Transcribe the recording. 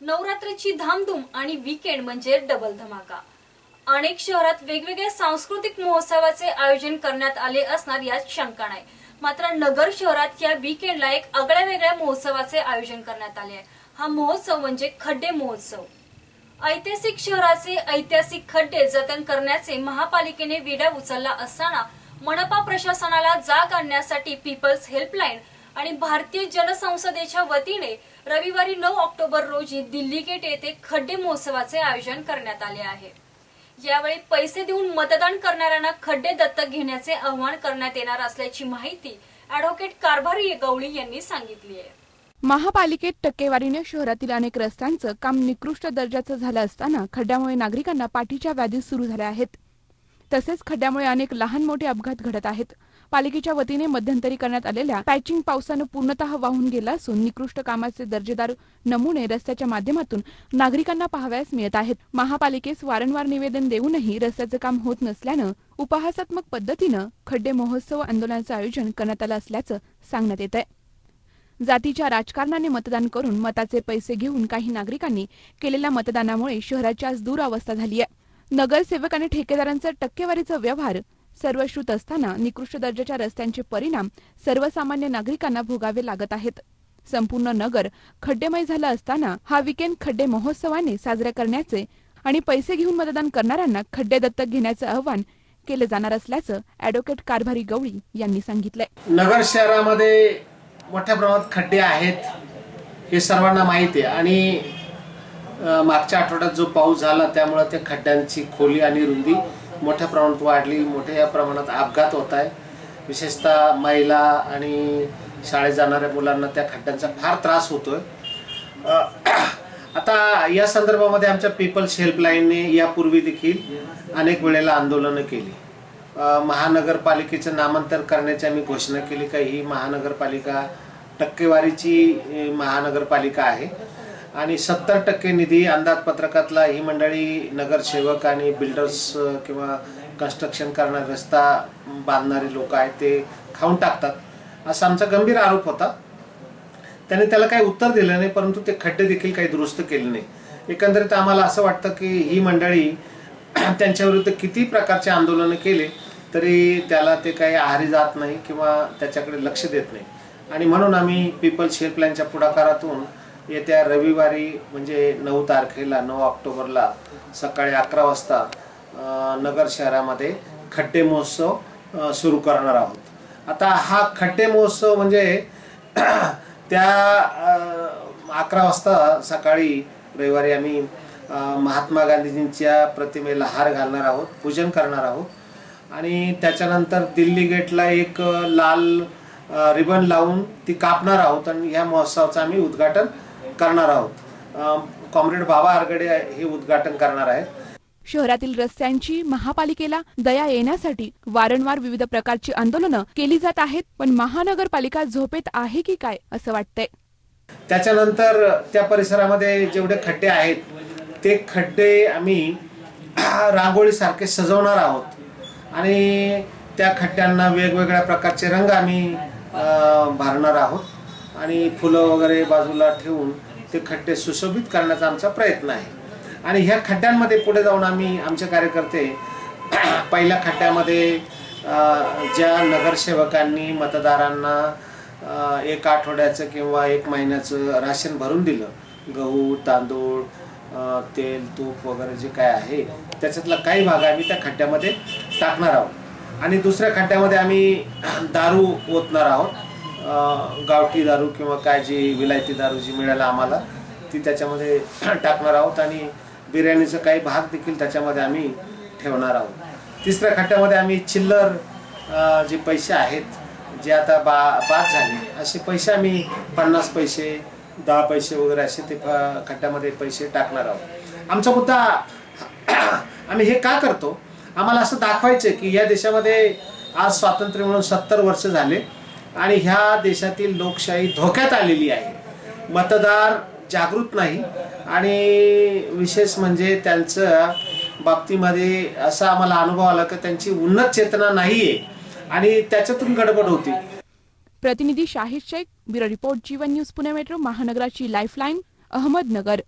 नवरात्रीची धामधूम आणि वीकेंड म्हणजे डबल धमाका. अनेक शहरात वेगवेगळ्या सांस्कृतिक महोत्सवाचे आयोजन करण्यात आले असणार यात शंका नाही. मात्र नगर शहरात या वीकेंडला एक आगळ्या वेगळ्या महोत्सवाचे आयोजन करण्यात आले आहे. हा महोत्सव म्हणजे खड्डे महोत्सव. ऐतिहासिक शहराचे ऐतिहासिक खड्डे जतन करण्याचे महापालिकेने विडा उचलला असताना मनपा प्रशासनाला जाग आणण्यासाठी पीपल्स हेल्पलाईन आणि भारतीय जनसंसदेच्या वतीने रविवारी नऊ ऑक्टोबर रोजी दिल्ली गेट येथे खड्डे महोत्सवाचे आयोजन करण्यात आले आहे. यावेळी पैसे देऊन मतदान करणाऱ्यांना खड्डे दत्तक घेण्याचे आवाहन करण्यात येणार असल्याची माहिती अॅडव्होकेट कारभारी गवळी यांनी सांगितली आहे. महापालिकेत टक्केवारीने शहरातील अनेक रस्त्यांचं काम निकृष्ट दर्जाचं झालं असताना खड्ड्यामुळे नागरिकांना पाठीच्या व्याधी सुरू झाल्या आहेत. तसेच खड्ड्यामुळे अनेक लहान मोठे अपघात घडत आहेत. पालिकेच्या वतीने मध्यंतरी करण्यात आलेल्या पॅचिंग पावसानं पूर्णतः वाहून गेला असून निकृष्ट कामाचे दर्जेदार नमुने रस्त्याच्या माध्यमातून नागरिकांना पाहावयास मिळत आहेत. महापालिकेस वारंवार निवेदन देऊनही रस्त्याचं काम होत नसल्यानं उपहासात्मक पद्धतीनं खड्डे महोत्सव आंदोलनाचं आयोजन करण्यात आलं असल्याचं सांगण्यात येत आहे जातीच्या राजकारणाने मतदान करून मताचे पैसे घेऊन काही नागरिकांनी केलेल्या मतदानामुळे शहराची आज दूरावस्था झाली आहे नगरसेवक आणि ठेकेदारांचा टक्केवारीचा व्यवहार सर्वश्रुत असताना निकृष्ट दर्जाच्या रस्त्यांचे परिणाम सर्वसामान्य नागरिकांना भोगावे लागत आहेत. संपूर्ण नगर खड्डेमय झालं असताना हा विकेंड खड्डे महोत्सवाने साजरा करण्याचे आणि पैसे घेऊन मतदान करणाऱ्यांना खड्डे दत्तक घेण्याचं आवाहन केलं जाणार असल्याचं अॅडव्होकेट कारभारी गवळी यांनी सांगितलंय. नगर शहरामध्ये मोठ्या प्रमाणात खड्डे आहेत हे सर्वांना माहीत आहे. आणि मागच्या आठवड्यात जो पाऊस झाला त्यामुळे त्या खड्ड्यांची खोली आणि रुंदी मोठ्या प्रमाणात वाढली मोठ्या प्रमाणात अपघात होत आहे. विशेषतः महिला आणि शाळेत जाणाऱ्या मुलांना त्या खड्ड्यांचा फार त्रास होतोय. आहे आता या संदर्भामध्ये आमच्या पीपल्स हेल्पलाईनने यापूर्वी देखील अनेक वेळेला आंदोलनं केली. महानगरपालिकेचं नामांतर करण्याची आम्ही घोषणा केली का ही महानगरपालिका टक्केवारीची महानगरपालिका आहे. आणि सत्तर टक्के निधी अंदाजपत्रकातला ही मंडळी नगरसेवक आणि बिल्डर्स किंवा कन्स्ट्रक्शन करणारे रस्ता बांधणारे लोक आहेत ते खाऊन टाकतात. असा आमचा गंभीर आरोप होता. त्याने त्याला काही उत्तर दिलं नाही परंतु ते खड्डे देखील काही दुरुस्त केले नाही. एकंदरीत आम्हाला असं वाटतं की ही मंडळी त्यांच्याविरुद्ध किती प्रकारचे आंदोलनं केले तरी त्याला ते काही आहारी जात नाही किंवा त्याच्याकडे लक्ष देत नाही. आणि म्हणून आम्ही पीपल्स हेल्पलाईनच्या पुढाकारातून येत्या रविवारी म्हणजे नऊ तारखेला नऊ ऑक्टोबरला सकाळी अकरा वाजता नगर शहरामध्ये खड्डे महोत्सव सुरू करणार आहोत. आता हा खड्डे महोत्सव म्हणजे त्या अकरा वाजता सकाळी रविवारी आम्ही महात्मा गांधीजींच्या प्रतिमेला हार घालणार आहोत पूजन करणार आहोत. आणि त्याच्यानंतर दिल्ली गेटला एक लाल रिबन लावून ती कापणार आहोत आणि या महोत्सवाचं आम्ही उद्घाटन करणार आहोत. कॉम्रेड बाबा आरगडे हे उद्घाटन करणार आहेत. शहरातील रस्त्यांची महापालिकेला दया येण्यासाठी वारंवार विविध प्रकारची आंदोलनं केली जात आहेत पण महानगरपालिका झोपेत आहे की काय असं वाटतंय? त्याच्यानंतर त्या परिसरामध्ये जेवढे खड्डे आहेत ते खड्डे आम्ही रांगोळीसारखे सजवणार आहोत. आणि त्या खड्ड्यांना वेगवेगळ्या प्रकारचे रंग आम्ही भरणार आहोत. आणि फुलं वगैरे बाजूला ठेवून ते खड्डे सुशोभित करण्याचा आमचा प्रयत्न आहे. आणि ह्या खड्ड्यांमध्ये पुढे जाऊन आम्ही आमचे कार्यकर्ते पहिल्या खड्ड्यामध्ये ज्या नगरसेवकांनी मतदारांना एक आठवड्याचं किंवा एक महिन्याचं राशन भरून दिलं. गहू तांदूळ तेल तूप वगैरे जे काय आहे त्याच्यातला काही भाग आम्ही त्या खड्ड्यामध्ये टाकणार आहोत. आणि दुसऱ्या खड्ड्यामध्ये आम्ही दारू ओतणार आहोत. गावठी दारू किंवा काय जी विलायती दारू जी मिळालं आम्हाला ती त्याच्यामध्ये टाकणार आहोत आणि बिर्याणीचं काही भाग देखील त्याच्यामध्ये आम्ही ठेवणार आहोत. तिसऱ्या खट्ट्यामध्ये आम्ही चिल्लर जे पैसे आहेत जे आता बा बाद झाले असे पैसे आम्ही पन्नास पैसे दहा पैसे वगैरे असे ते खट्ट्यामध्ये पैसे टाकणार आहोत. आमचा मुद्दा आम्ही हे का करतो? आम्हाला असं दाखवायचं आहे की या देशामध्ये आज स्वातंत्र्य म्हणून सत्तर वर्ष झाले. आणि ह्या देशातील लोकशाही धोक्यात आलेली आहे. मतदार जागृत नाही. आणि विशेष म्हणजे त्यांचं बाबतीमध्ये असा आम्हाला अनुभव आला की त्यांची उन्नत चेतना नाही आहे आणि त्याच्यातून गडबड होती. प्रतिनिधी Shahid Shaikh bureau report Jeevan news Pune metro महानगराची lifeline Ahmednagar.